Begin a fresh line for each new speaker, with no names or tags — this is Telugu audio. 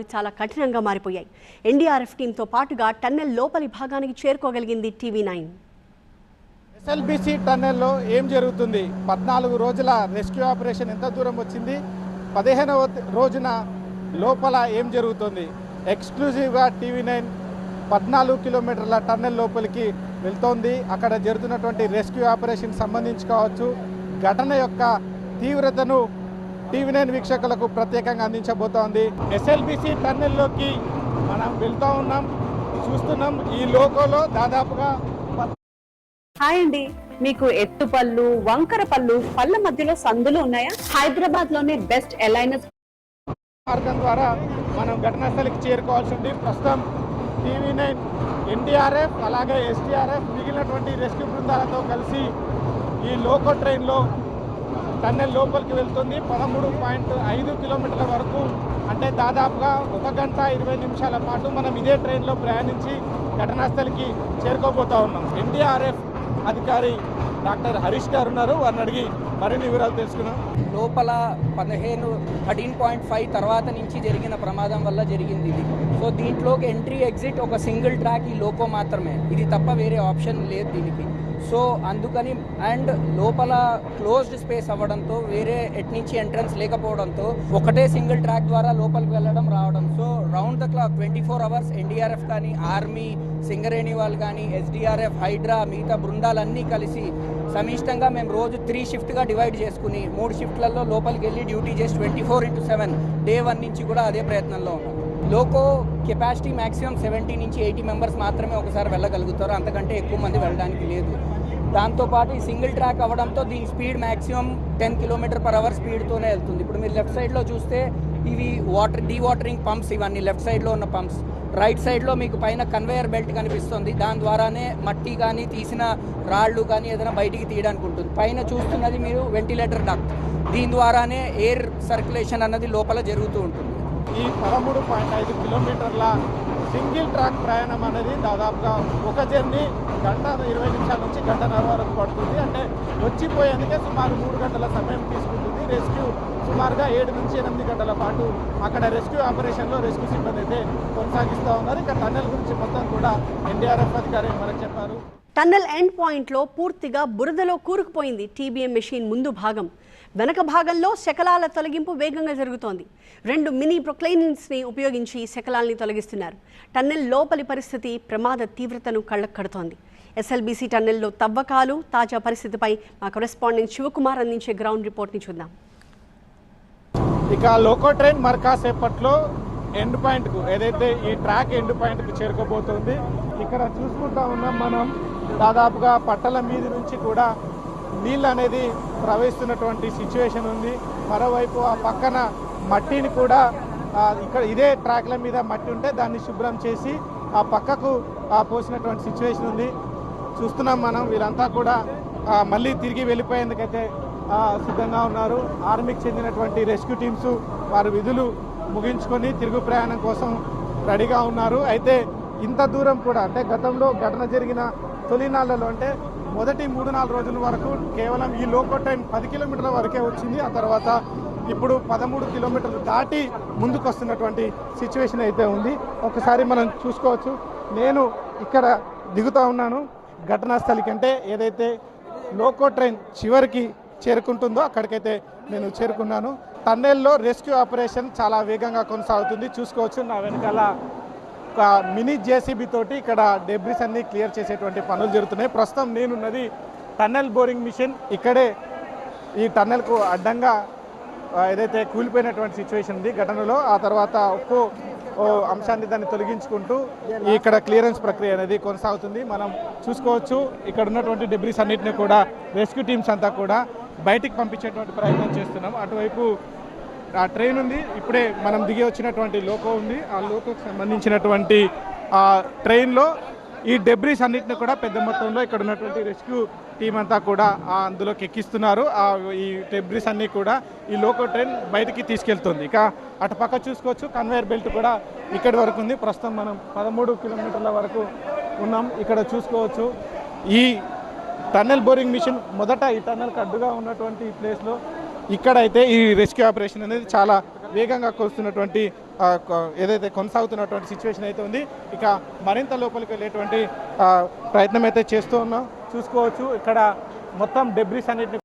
చాలా కఠినంగా మారిపోయాయి. ఎన్డీఆర్ఎఫ్ టీంతో పాటుగా టన్నెల్ లోపలి భాగానికి చేరుకోగలిగింది టీవీ నైన్.
ఎస్ఎల్బిసి టన్నెల్లో ఏం జరుగుతుంది? పద్నాలుగు రోజుల రెస్క్యూ ఆపరేషన్ ఎంత దూరం వచ్చింది? పదిహేనవ రోజున లోపల ఏం జరుగుతుంది? ఎక్స్క్లూజివ్గా టీవీ నైన్ పద్నాలుగు కిలోమీటర్ల టన్నెల్ లోపలికి వెళ్తోంది. అక్కడ జరుగుతున్నటువంటి రెస్క్యూ ఆపరేషన్ సంబంధించి కావచ్చు. ఘటన యొక్క తీవ్రతను టీవీ నైన్ వీక్షకులకు ప్రత్యేకంగా అందించబోతోంది. ఎస్ఎల్బిసి టన్నెల్లోకి మనం వెళ్తూ ఉన్నాం చూస్తున్నాం. ఈ లోకోలో దాదాపుగా
హాయ్ అండి. మీకు ఎత్తు పళ్ళు వంకర పళ్ళు పళ్ళ మధ్యలో సందులు ఉన్నాయా? హైదరాబాద్లోనే బెస్ట్ ఎలైనస్
మార్గం ద్వారా మనం ఘటనా స్థలికి చేరుకోవాల్సి ఉంది. ప్రస్తుతం టీవీ నైన్ ఎన్డీఆర్ఎఫ్ అలాగే ఎస్డీఆర్ఎఫ్ మిగిలినటువంటి రెస్క్యూ బృందాలతో కలిసి ఈ లోకో ట్రైన్లో టన్నెల్ లోపలికి వెళ్తుంది. పదమూడు పాయింట్ ఐదు కిలోమీటర్ల వరకు అంటే దాదాపుగా ఒక గంట ఇరవై నిమిషాల పాటు మనం ఇదే ట్రైన్లో ప్రయాణించి ఘటనాస్థలికి చేరుకోబోతా ఉన్నాం. ఎన్డీఆర్ఎఫ్ అధికారి డాక్టర్ హరీష్ గారు ఉన్నారు. వారిని అడిగి మరిన్ని వివరాలు తెలుసుకున్నాం
లోపల పదిహేను థర్టీన్ పాయింట్ ఫైవ్ తర్వాత నుంచి జరిగిన ప్రమాదం వల్ల జరిగింది ఇది. సో దీంట్లోకి ఎంట్రీ ఎగ్జిట్ ఒక సింగిల్ ట్రాక్ ఈ లోకో మాత్రమే. ఇది తప్ప వేరే ఆప్షన్ లేదు దీనికి. సో అందుకని అండ్ లోపల క్లోజ్డ్ స్పేస్ అవ్వడంతో వేరే ఎట్ నుంచి ఎంట్రన్స్ లేకపోవడంతో ఒకటే సింగిల్ ట్రాక్ ద్వారా లోపలికి వెళ్ళడం రావడం. So round the clock twenty four hours NDRF కానీ ఆర్మీ సింగరేణి వాళ్ళు కానీ ఎస్డీఆర్ఎఫ్ హైడ్రా మిగతా బృందాలన్నీ కలిసి సమిష్టంగా మేము రోజు త్రీ షిఫ్ట్గా డివైడ్ చేసుకుని మూడు షిఫ్ట్లలో లోపలికి వెళ్ళి డ్యూటీ చేసి twenty four into seven day one నుంచి కూడా అదే ప్రయత్నంలో ఉన్నాం. లోకో కెపాసిటీ మ్యాక్సిమం సెవెంటీ నుంచి ఎయిటీ మెంబర్స్ మాత్రమే ఒకసారి వెళ్ళగలుగుతారు. అంతకంటే ఎక్కువ మంది వెళ్ళడానికి లేదు. దాంతోపాటు ఈ సింగిల్ ట్రాక్ అవ్వడంతో దీని speed maximum ten kilometer per hour స్పీడ్తోనే వెళ్తుంది. ఇప్పుడు మీరు లెఫ్ట్ సైడ్లో చూస్తే ఇవి వాటర్ డీ వాటరింగ్ పంప్స్ ఇవన్నీ లెఫ్ట్ సైడ్లో ఉన్న పంప్స్. రైట్ సైడ్లో మీకు పైన కన్వేయర్ బెల్ట్ కనిపిస్తుంది. దాని ద్వారానే మట్టి కానీ తీసిన రాళ్ళు కానీ ఏదైనా బయటికి తీయడానికి ఉంటుంది. పైన చూస్తున్నది మీరు వెంటిలేటర్ డక్ట్. దీని ద్వారానే ఎయిర్ సర్క్యులేషన్ అన్నది లోపల జరుగుతూ ఉంటుంది.
ఈ పదమూడు పాయింట్ ఐదు కిలోమీటర్ల సింగిల్ ట్రాక్ ప్రయాణం అనేది దాదాపుగా ఒక జర్నీ గంట ఇరవై నిమిషాల నుంచి గంటన్నర వరకు పడుతుంది. అంటే వచ్చిపోయేందుకే సుమారు మూడు గంటల సమయం తీసుకుంటుంది. రెస్క్యూ సుమారుగా ఏడు నుంచి ఎనిమిది గంటల పాటు అక్కడ రెస్క్యూ ఆపరేషన్లో రెస్క్యూ సిబ్బంది అయితే కొనసాగిస్తూ ఉన్నారు. ఇక టన్నెల్ గురించి మొత్తం కూడా ఎన్డీఆర్ఎఫ్ అధికారి మనకు చెప్పారు.
టన్నెల్ ఎండ్ పాయింట్లో పూర్తిగా బురదలో కూరుకుపోయింది టీబీఎం మెషిన్ ముందు భాగం. వెనక భాగంలో శకలాల తొలగింపు వేగంగా జరుగుతోంది. రెండు మినీ ప్రొక్లైనిన్స్ని ఉపయోగించి శకలాల్ని తొలగిస్తున్నారు. టన్నెల్ లోపలి పరిస్థితి ప్రమాద తీవ్రతను కళ్ళకు కడుతోంది ఎస్ఎల్బీసీ టన్నెల్లో తవ్వకాలు తాజా పరిస్థితిపై మా కరెస్పాండెంట్ శివకుమార్ అందించే గ్రౌండ్ రిపోర్ట్ని చూద్దాం.
ఇక లోకో ట్రైన్ మరి కాసేపట్లో ఎండ్ పాయింట్కు ఏదైతే ఈ ట్రాక్ ఎండ్ పాయింట్కు చేరుకోబోతుంది ఇక్కడ చూసుకుంటా ఉన్నాం మనం దాదాపుగా పట్టల మీద నుంచి కూడా నీళ్ళు అనేది ప్రవహిస్తున్నటువంటి సిచ్యువేషన్ ఉంది. మరోవైపు ఆ పక్కన మట్టిని కూడా ఇక్కడ ఇదే ట్రాక్ల మీద మట్టి ఉంటే దాన్ని శుభ్రం చేసి ఆ పక్కకు ఆ, పోసినటువంటి సిచ్యువేషన్ ఉంది. చూస్తున్నాం మనం వీళ్ళంతా కూడా మళ్ళీ తిరిగి వెళ్ళిపోయేందుకైతే సిద్ధంగా ఉన్నారు. ఆర్మీకి చెందినటువంటి రెస్క్యూ టీమ్స్ వారి విధులు ముగించుకొని తిరుగు ప్రయాణం కోసం రెడీగా ఉన్నారు. అయితే ఇంత దూరం కూడా అంటే గతంలో ఘటన జరిగిన తొలినాళ్ళలో అంటే మొదటి మూడు నాలుగు రోజుల వరకు కేవలం ఈ లోకో ట్రైన్ పది కిలోమీటర్ల వరకే వచ్చింది. ఆ తర్వాత ఇప్పుడు పదమూడు కిలోమీటర్లు దాటి ముందుకు వస్తున్నటువంటి సిచ్యువేషన్ అయితే ఉంది. ఒకసారి మనం చూసుకోవచ్చు. నేను ఇక్కడ దిగుతా ఉన్నాను. ఘటనా స్థలికి అంటే ఏదైతే లోకో ట్రైన్ చివరికి చేరుకుంటుందో అక్కడికైతే నేను చేరుకున్నాను. టన్నెల్లో రెస్క్యూ ఆపరేషన్ చాలా వేగంగా కొనసాగుతుంది. చూసుకోవచ్చు నా వెనకాల ఒక మినీ జేసీబీ తోటి ఇక్కడ డెబ్రిస్ అన్ని క్లియర్ చేసేటువంటి పనులు జరుగుతున్నాయి. ప్రస్తుతం నేనున్నది టన్నెల్ బోరింగ్ మిషన్. ఇక్కడే ఈ టన్నెల్కు అడ్డంగా ఏదైతే కూలిపోయినటువంటి సిచ్యువేషన్ ఉంది ఘటనలో ఆ తర్వాత ఒక్కో ఓ అంశాన్ని దాన్ని తొలగించుకుంటూ ఇక్కడ క్లియరెన్స్ ప్రక్రియ అనేది కొనసాగుతుంది. మనం చూసుకోవచ్చు ఇక్కడ ఉన్నటువంటి డెబ్రిస్ అన్నింటినీ కూడా రెస్క్యూ టీమ్స్ అంతా కూడా బయటికి పంపించేటువంటి ప్రయత్నం చేస్తున్నాం. అటువైపు ఆ ట్రైన్ ఉంది. ఇప్పుడే మనం దిగి వచ్చినటువంటి లోకో ఉంది. ఆ లోకోకు సంబంధించినటువంటి ఆ ట్రైన్లో ఈ డెబ్రీస్ అన్నింటిని కూడా పెద్ద మొత్తంలో ఇక్కడ ఉన్నటువంటి రెస్క్యూ టీం అంతా కూడా అందులోకి ఎక్కిస్తున్నారు. ఆ ఈ డెబ్రీస్ అన్నీ కూడా ఈ లోకో ట్రైన్ బయటికి తీసుకెళ్తుంది. ఇక అటు పక్క చూసుకోవచ్చు. కన్వేయర్ బెల్ట్ కూడా ఇక్కడి వరకు ఉంది. ప్రస్తుతం మనం పదమూడు కిలోమీటర్ల వరకు ఉన్నాం. ఇక్కడ చూసుకోవచ్చు. ఈ టన్నెల్ బోరింగ్ మిషన్ మొదట ఈ టన్నెల్కి అడ్డుగా ఉన్నటువంటి ఈ ప్లేస్లో ఇక్కడైతే ఈ రెస్క్యూ ఆపరేషన్ అనేది చాలా వేగంగా కొస్తున్నటువంటి ఆ, ఏదైతే కొనసాగుతున్నటువంటి సిచ్యువేషన్ అయితే ఉంది ఇక మరింత లోపలికి వెళ్ళేటువంటి ఆ, ప్రయత్నం అయితే చేస్తూ ఉన్నాం. చూసుకోవచ్చు ఇక్కడ మొత్తం డెబ్రిస్ అన్నిటిని